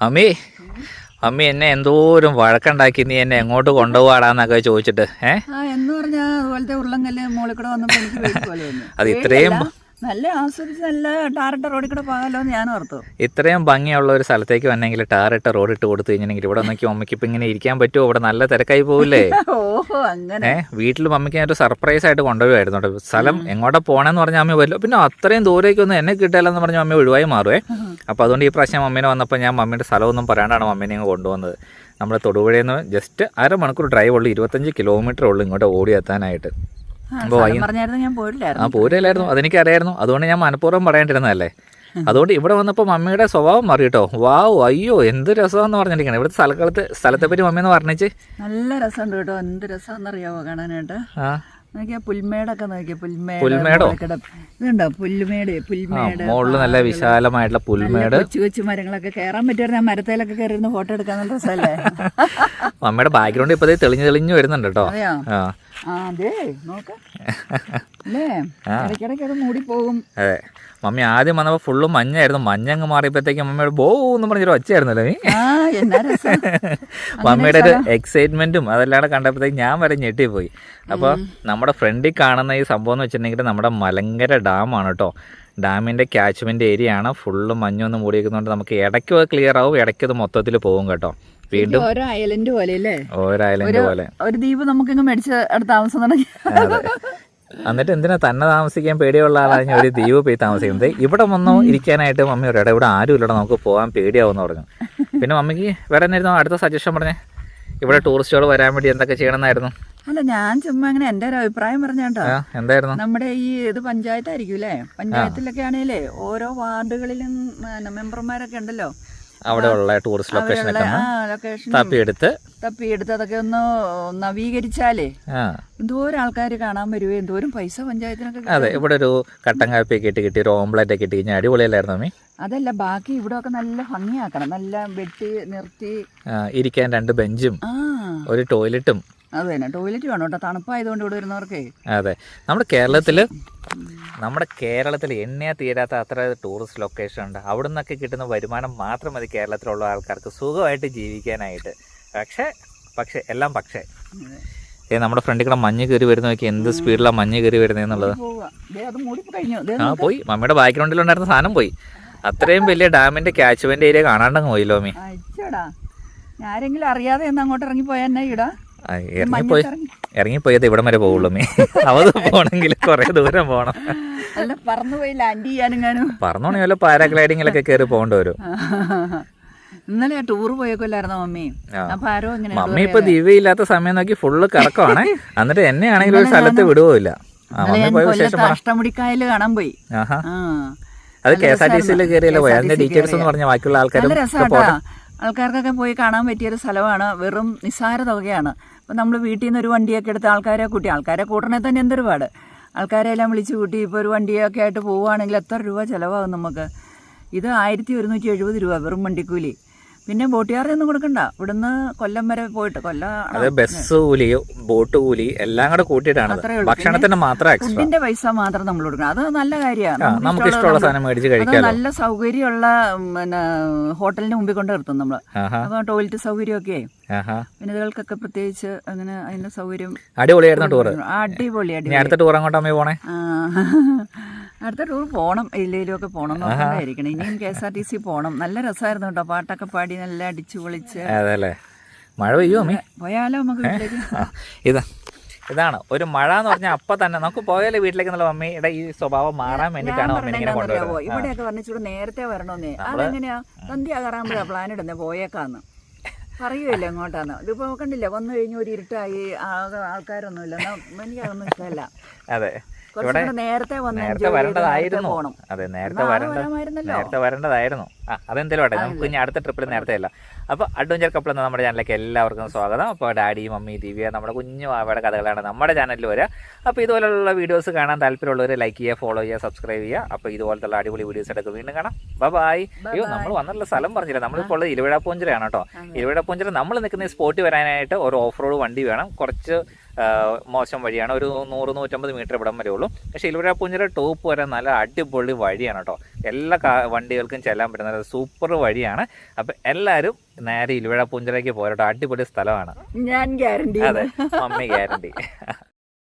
അമ്മി അമ്മി എന്നെ എന്തോരം വഴക്കുണ്ടാക്കി നീ എന്നെ എങ്ങോട്ട് കൊണ്ടുപോകാടാന്നൊക്കെ ചോദിച്ചിട്ട് ഏഹ് എന്ന് പറഞ്ഞാൽ അതുപോലത്തെ ഉരുളങ്കല്ല് മുകളിൽ കൂടെ വന്നപ്പോൾ എനിക്ക് പേടി പോലെ അത് ഇത്രയും നല്ല ആസ്വദിച്ച് നല്ല ടാറിട്ട റോഡിൽ കൂടെ പോകാമല്ലോ എന്ന് ഞാൻ ഓർത്തു. ഇത്രയും ഭംഗിയുള്ള ഒരു സ്ഥലത്തേക്ക് വന്നെങ്കിൽ ടാറിട്ട റോഡ് ഇട്ട് കൊടുത്തു കഴിഞ്ഞിട്ടുണ്ടെങ്കിൽ ഇവിടെ നോക്കി മമ്മിക്ക് ഇപ്പം ഇങ്ങനെ ഇരിക്കാൻ പറ്റുമോ? ഇവിടെ നല്ല തിരക്കായി പോവില്ലേ? ഓഹോ അങ്ങനെ. വീട്ടിൽ മമ്മിക്ക് ഞാൻ ഒരു സർപ്രൈസ് ആയിട്ട് കൊണ്ടുപോയായിരുന്നു കേട്ടോ. സ്ഥലം എങ്ങോട്ടാ പോണെന്ന് പറഞ്ഞാൽ അമ്മ വരില്ല. പിന്നെ അത്രയും ദൂരേക്ക് ഒന്നും എന്നെ കിട്ടില്ലെന്ന് പറഞ്ഞ അമ്മ ഒഴിവായി മാറുവേ. അപ്പോൾ അതുകൊണ്ട് ഈ പ്രാവശ്യം മമ്മീനെ വന്നപ്പോൾ ഞാൻ മമ്മിയുടെ സ്ഥലമൊന്നും പറയാണ്ടാണ് മമ്മീനെ ഇങ്ങ് കൊണ്ടുവന്നത്. നമ്മുടെ തൊടുപുഴയിൽ നിന്ന് ജസ്റ്റ് അരമണിക്കൂർ ഡ്രൈവ് ഉള്ളൂ ഇരുപത്തഞ്ച് കിലോമീറ്റർ ഉള്ളൂ ഇങ്ങോട്ട് ഓടി എത്താനായിട്ട് ആ, അപ്പോൾ അതെനിക്ക് അറിയായിരുന്നു പോരല്ലായിരുന്നു. അതുകൊണ്ട് ഞാൻ മനഃപൂർവം പറയാണ്ടിരുന്നതല്ലേ അതുകൊണ്ട് ഇവിടെ വന്നപ്പോൾ മമ്മിയുടെ സ്വഭാവം മാറി കേട്ടോ. വാവ് അയ്യോ എന്ത് രസമാണെന്ന് പറഞ്ഞിരിക്കണം. ഇവിടുത്തെ സ്ഥലത്തെ സ്ഥലത്തെ പറ്റി മമ്മി എന്ന് പറഞ്ഞേച്ച്. നല്ല രസമുണ്ട് കേട്ടോ. എന്ത് രസമാണെന്നറിയാവോ കാണാനായിട്ട്? പുൽമേടൊക്കെ നോക്കിയാ പുൽമേട് പുൽമേടോ? ഇതുണ്ടോ? പുൽമേട് പുൽമേട് മുകളിൽ നല്ല വിശാലമായിട്ടുള്ള പുൽമേട്. കൊച്ചു കൊച്ചു മരങ്ങളൊക്കെ. കയറാൻ പറ്റുമായിരുന്നു ആ മരത്തേലൊക്കെ കയറിയിരുന്ന് ഫോട്ടോ എടുക്കാൻ നല്ല രസമല്ലേ? മമ്മിയുടെ ബാക്ക്ഗ്രൗണ്ട് ഇപ്പതേ തെളിഞ്ഞു തെളിഞ്ഞു വരുന്നുണ്ട് കേട്ടോ. അതെ മമ്മി ആദ്യം വന്നപ്പോ ഫുള്ളും മഞ്ഞായിരുന്നു. മഞ്ഞങ്ങ് മാറിയപ്പോഴത്തേക്കും മമ്മിയുടെ ബോ എന്ന് പറഞ്ഞൊരു ഒച്ചയായിരുന്നല്ലോ നീ. മമ്മിയുടെ ഒരു എക്സൈറ്റ്മെന്റും അതെല്ലാം കണ്ടപ്പോഴത്തേക്ക് ഞാൻ വരെ ഞെട്ടിപ്പോയി. അപ്പോൾ നമ്മുടെ ഫ്രണ്ടിൽ കാണുന്ന ഈ സംഭവം എന്ന് വെച്ചിട്ടുണ്ടെങ്കിൽ നമ്മുടെ മലങ്കര ഡാമാണ് കേട്ടോ ഡാമിന്റെ ക്യാച്ച്മെന്റ് ഏരിയ ആണ്. ഫുള്ള് മഞ്ഞൊന്നും മൂടിയിരിക്കുന്നതുകൊണ്ട് നമുക്ക് ഇടയ്ക്കും അത് ക്ലിയർ ആവും. ഇടയ്ക്ക് അത് മൊത്തത്തിൽ പോകും കേട്ടോ. വീണ്ടും ഓരോ ഐലൻഡ് പോലെ അല്ലേ ഓരോ ഐലൻഡ് പോലെ. ഒരു ദ്വീപ് നമുക്കിങ്ങ് മേടിച്ച് അടുത്ത് താമസം തുടങ്ങി എന്നിട്ട് എന്തിനാ തന്നെ താമസിക്കാൻ പേടിയുള്ള ആളാണ് ഒരു ദ്വീപ് പോയി താമസിക്കുന്നത്? ഇവിടെ വന്നോ ഇരിക്കാനായിട്ട് മമ്മി പറയട്ടെ ഇവിടെ ആരും ഇല്ലടാ നമുക്ക് പോകാൻ പേടിയാവുമെന്ന് പറഞ്ഞു. പിന്നെ മമ്മിക്ക് വേറെ എന്നായിരുന്നു? അടുത്ത സജഷൻ പറഞ്ഞേ. ഇവിടെ ടൂറിസ്റ്റുകൾ വരാൻ വേണ്ടി എന്തൊക്കെ ചെയ്യണമെന്നായിരുന്നു? അല്ല ഞാൻ ചുമ്മാ അങ്ങനെ എന്റെ ഒരു അഭിപ്രായം പറഞ്ഞാട്ടോ. എന്തായിരുന്നു? നമ്മുടെ ഈ ഇത് പഞ്ചായത്തായിരിക്കും അല്ലേ പഞ്ചായത്തിലൊക്കെ ആണെങ്കിലേ ഓരോ വാർഡുകളിലും മെമ്പർമാരൊക്കെ ഉണ്ടല്ലോ. അവിടെ ഉള്ള ടൂറിസ്റ്റ് ലൊക്കേഷനൊക്കെ ലൊക്കേഷൻ തപ്പിയെടുത്ത് തപ്പിയെടുത്ത് അതൊക്കെ ഒന്ന് നവീകരിച്ചാലേ എന്തോരം ആൾക്കാർ കാണാൻ വരുവേ? എന്തോരം പൈസ പഞ്ചായത്തിനൊക്കെ. അതെ ഇവിടെ ഒരു കട്ടൻ കാപ്പിയൊക്കെ ഇട്ട് കിട്ടി ഒരു ഓംപ്ലേറ്റ് ഒക്കെ ഇട്ട് കഴിഞ്ഞാൽ അടിപൊളിയല്ലായിരുന്നു അമ്മി? അതല്ല ബാക്കി ഇവിടെ ഒക്കെ നല്ല ഭംഗിയാക്കണം. നല്ല വെട്ടി നിർത്തി. ഇരിക്കാൻ രണ്ട് ബെഞ്ചും ഒരു ടോയ്ലറ്റും അതെ തന്നെ ടോയ്ലറ്റ് വേണം കേട്ടോ. തണുപ്പായതുകൊണ്ട് ഇവിടെ വരുന്നവർക്കേ. അതെ നമ്മുടെ കേരളത്തിൽ നമ്മുടെ കേരളത്തിൽ എണ്ണയാ തീരാത്ത അത്ര ടൂറിസ്റ്റ് ലൊക്കേഷൻ ഉണ്ട്. അവിടെ നിന്നൊക്കെ കിട്ടുന്ന വരുമാനം മാത്രം മതി കേരളത്തിലുള്ള ആൾക്കാർക്ക്. സുഖമായിട്ട് ജീവിക്കാനായിട്ട്. പക്ഷേ പക്ഷേ എല്ലാം പക്ഷേ. ഏ നമ്മുടെ ഫ്രണ്ടിൽ കൂടെ മഞ്ഞ് കയറി വരുന്ന നോക്കി. എന്ത് സ്പീഡിലാണ് മഞ്ഞ് കയറി വരുന്നത് എന്നുള്ളത്? ദേ അത് മൂടി കഴിഞ്ഞു. ദേ ആ പോയി. മമ്മിയുടെ ബാക്ക്ഗ്രൗണ്ടിലുണ്ടായിരുന്ന സാധനം പോയി. അത്രയും വലിയ ഡാമിന്റെ ക്യാച്ച്മെന്റ് ഏരിയ കാണാണ്ടങ്ങ് പോയില്ലോ അയച്ചടാ. ആരെങ്കിലും അറിയാതെ അങ്ങോട്ട് ഇറങ്ങി പോയാ ഇടാ? ഇറങ്ങിപ്പോയി. ഇറങ്ങി. ഇറങ്ങിപ്പോയത് ഇവിടം വരെ പോവുള്ളൂ. മീ അവത് പോണെങ്കിൽ കുറെ ദൂരം പോണം. അല്ല പറന്നു പോയി ലാൻഡ് ചെയ്യാനും പറന്നോണേ വല്ല പാരാഗ്ലൈഡിങ്ങിലൊക്കെ കയറി പോകേണ്ടി വരും. ഇന്നലെ ടൂർ പോയേക്കല്ലായിരുന്നോ മമ്മി. അപ്പൊ ആരോ ഇങ്ങനെ മമ്മി ഇപ്പൊ ദിവ്യയില്ലാത്ത സമയം നോക്കി ഫുള്ള് കറക്കമാണ് എന്നിട്ട് എന്നെ ആണെങ്കിലും ഒരു സ്ഥലത്ത് വിടുവില്ല അഷ്ടമുടിക്കായൽ കാണാൻ പോയി. അത് കെ എസ് ആർ ടി സിയിൽ കയറിയല്ലോ പോയി? അതിന്റെ ഡീറ്റെയിൽസ് എന്ന്. പറഞ്ഞ ബാക്കിയുള്ള ആൾക്കാരും ആൾക്കാർക്കൊക്കെ പോയി കാണാൻ പറ്റിയൊരു സ്ഥലമാണ് വെറും നിസ്സാര തുകയാണ്. അപ്പം നമ്മൾ വീട്ടിൽ നിന്ന് ഒരു വണ്ടിയൊക്കെ എടുത്ത് ആൾക്കാരെ കൂട്ടി ആൾക്കാരെ കൂട്ടണേ തന്നെ എന്തൊരു പാട്. ആൾക്കാരെ എല്ലാം വിളിച്ച് കൂട്ടി ഇപ്പോൾ ഒരു വണ്ടിയൊക്കെ ആയിട്ട് പോവുകയാണെങ്കിൽ എത്ര രൂപ ചിലവാകും നമുക്ക്? ഇത് ആയിരത്തി ഒരുന്നൂറ്റി എഴുപത് രൂപ വെറും വണ്ടിക്കൂലി. പിന്നെ ഒന്നും കൊടുക്കണ്ട. ഇവിടുന്ന് കൊല്ലം വരെ പോയിട്ട് കൊല്ലം അതെ ബസ് കൂലി ബോട്ട് കൂലി എല്ലാം കൂടെ കൂട്ടിയിട്ടാണ് ഭക്ഷണത്തിന് മാത്രം ഫുഡിന്റെ പൈസ മാത്രം നമ്മൾ കൊടുക്കണം. അത് നല്ല കാര്യമാണ്. നമുക്ക് ഇഷ്ടമുള്ള സാധനം മേടിച്ച് കഴിക്കാം നല്ല സൗകര്യമുള്ള പിന്നെ ഹോട്ടലിന് മുമ്പിൽ കൊണ്ട് നിർത്തും നമ്മൾ അപ്പൊ ടോയ്ലറ്റ് സൗകര്യമൊക്കെ. വനിതകൾക്കൊക്കെ പ്രത്യേകിച്ച് അങ്ങനെ അതിന്റെ സൗകര്യം അടിപൊളിയായിരുന്നു ടൂർ അടിപൊളി അടുത്ത ടൂർ അങ്ങോട്ട് പോണേ. അടുത്ത ടൂർ പോണം. എല്ലേലും ഒക്കെ പോണം നോക്കണ്ടായിരിക്കണം ഇനിയും K S R T C പോണം. നല്ല രസമായിരുന്നു കേട്ടോ. പാട്ടൊക്കെ പാടി നല്ല അടിച്ചു പൊളിച്ച്. അതല്ലേ? മഴ പെയ്യോ അമ്മേ? പോയാലോ നമുക്ക് ഇതാ. ഇതാണ്. ഒരു മഴ എന്ന് പറഞ്ഞാൽ അപ്പൊ തന്നെ. നമുക്ക് പോയാലേ വീട്ടിലേക്ക് എന്നുള്ള മമ്മിയുടെ ഈ സ്വഭാവം മാറാൻ വേണ്ടിയിട്ടാണ് മമ്മി ഇങ്ങനെ കൊണ്ടുവരുന്നത്. ഇവിടെയൊക്കെ പറഞ്ഞിച്ചൂടെ നേരത്തെ വരണമെന്നേ അതെങ്ങനെയാ? സന്ധ്യാകാറാകുമ്പോഴാ പ്ലാൻ ഇടുന്നത് പോയേക്കാന്ന്. പറയുമല്ലോ എങ്ങോട്ടാന്ന്. ഇതിപ്പോ കണ്ടില്ല? വന്നു കഴിഞ്ഞ ഒരു ഇരുട്ടായി. ആൾക്കാരൊന്നുമില്ല. എനിക്ക് അതൊന്നും ഇഷ്ടമല്ല. അതെ. നേരത്തെ വന്ന് നേരത്തെ വരേണ്ടതായിരുന്നു. അതെ നേരത്തെ വരേണ്ട നേരത്തെ വരേണ്ടതായിരുന്നു. ആ അതെന്തെങ്കിലും ആട്ടെ നമുക്ക് ഇനി അടുത്ത ട്രിപ്പിൽ നേരത്തെ അല്ല. അപ്പോൾ അഡ്വഞ്ചർ കപ്പിൾ എന്ന നമ്മുടെ ചാനലിലേക്ക് എല്ലാവർക്കും സ്വാഗതം. അപ്പോൾ ഡാഡി മമ്മി ദിവ്യ നമ്മുടെ കുഞ്ഞു അവയുടെ കഥകളാണ് നമ്മുടെ ചാനലിൽ വരിക. അപ്പോൾ ഇതുപോലുള്ള വീഡിയോസ് കാണാൻ താല്പര്യമുള്ളവർ ലൈക്ക് ചെയ്യുക ഫോളോ ചെയ്യുക സബ്സ്ക്രൈബ് ചെയ്യുക. അപ്പോൾ ഇതുപോലത്തെ അടിപൊളി വീഡിയോസ് എടുക്കും. വീണ്ടും കാണാം. ബൈ അയ്യോ നമ്മൾ വന്നിട്ടുള്ള സ്ഥലം പറഞ്ഞില്ല. നമ്മളിപ്പോൾ ഉള്ളത് ഇരുവിഴ പൂഞ്ചിറയാണ് കേട്ടോ ഇരുവിഴ പൂഞ്ചിറ നമ്മൾ നിൽക്കുന്ന ഈ സ്പോട്ടിൽ വരാനായിട്ട് ഒരു ഓഫ് റോഡ് വണ്ടി വേണം. കുറച്ച് മോശം വഴിയാണ്. ഒരു നൂറ് നൂറ്റമ്പത് മീറ്റർ ഇവിടം വരെ ഉള്ളൂ. പക്ഷേ ഇരുവിഴ പൂഞ്ചിര ടോപ്പ് വരെ നല്ല അടിപൊളി വഴിയാണ് കേട്ടോ എല്ലാ കാ- വണ്ടികൾക്കും ചെല്ലാൻ പറ്റുന്ന ഒരു സൂപ്പർ വഴിയാണ്. അപ്പം എല്ലാരും നേരെ ഇലുവഴ പൂഞ്ചിലേക്ക് പോരട്ടോ. അടിപൊളി സ്ഥലമാണ്. ഞാൻ ഗ്യാരണ്ടി അതെ മമ്മി ഗ്യാരണ്ടി